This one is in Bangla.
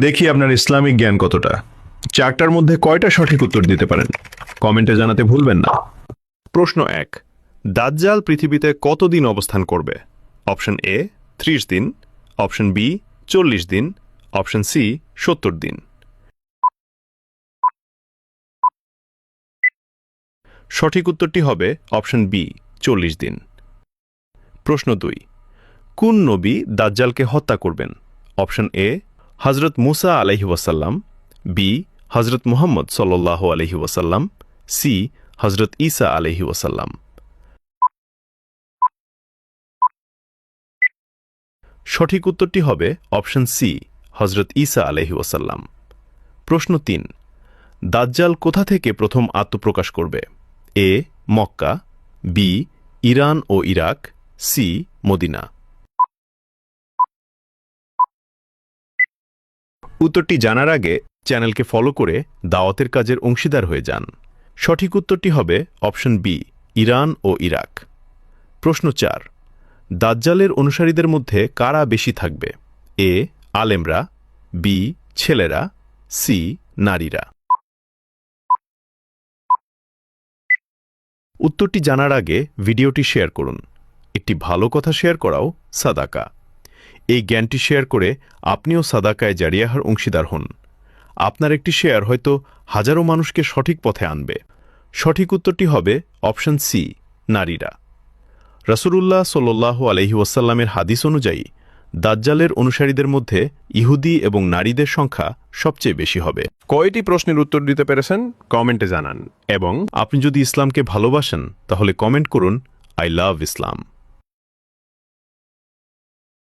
দেখি আপনার ইসলামিক জ্ঞান কতটা। চারটার মধ্যে কয়টা সঠিক উত্তর দিতে পারেন? কমেন্টে জানাতে ভুলবেন না। প্রশ্ন এক, দাজ্জাল পৃথিবীতে কতদিন অবস্থান করবে? অপশন এ, ত্রিশ দিন। অপশন বি, চল্লিশ দিন। অপশন সি, সত্তর দিন। সঠিক উত্তরটি হবে অপশন বি, চল্লিশ দিন। প্রশ্ন দুই, কোন নবী দাজ্জালকে হত্যা করবেন? অপশন এ হজরত মুসা আলহি ওয়াসাল্লাম, বি হজরত মুহাম্মদ সাল্লাহ আলহি ওয়াসাল্লাম, সি হজরত ঈসা আলহি ওয়াসাল্লাম। সঠিক উত্তরটি হবে অপশন সি হজরত ঈসা আলহি ওয়াসাল্লাম। প্রশ্ন তিন, দাজ্জাল কোথা থেকে প্রথম আত্মপ্রকাশ করবে? এ, মক্কা, বি, ইরান ও ইরাক, সি, মদিনা। উত্তরটি জানার আগে চ্যানেলকে ফলো করে দাওয়াতের কাজের অংশীদার হয়ে যান। সঠিক উত্তরটি হবে অপশন বি, ইরান ও ইরাক। প্রশ্ন চার, দাজ্জালের অনুসারীদের মধ্যে কারা বেশি থাকবে? এ, আলেমরা, বি, ছেলেরা, সি, নারীরা। উত্তরটি জানার আগে ভিডিওটি শেয়ার করুন। একটি ভালো কথা শেয়ার করাও সাদাকা। এই জ্ঞানটি শেয়ার করে আপনিও সাদাকায় জারিয়াহার অংশীদার হন। আপনার একটি শেয়ার হয়তো হাজারো মানুষকে সঠিক পথে আনবে। সঠিক উত্তরটি হবে অপশন সি নারীরা। রসুলুল্লাহ সাল্লাহ আলহি ওয়াসাল্লামের হাদিস অনুযায়ী দাজ্জালের অনুসারীদের মধ্যে ইহুদি এবং নারীদের সংখ্যা সবচেয়ে বেশি হবে। কয়টি প্রশ্নের উত্তর দিতে পেরেছেন? কমেন্টে জানান। এবং আপনি যদি ইসলামকে ভালোবাসেন তাহলে কমেন্ট করুন আই লাভ ইসলাম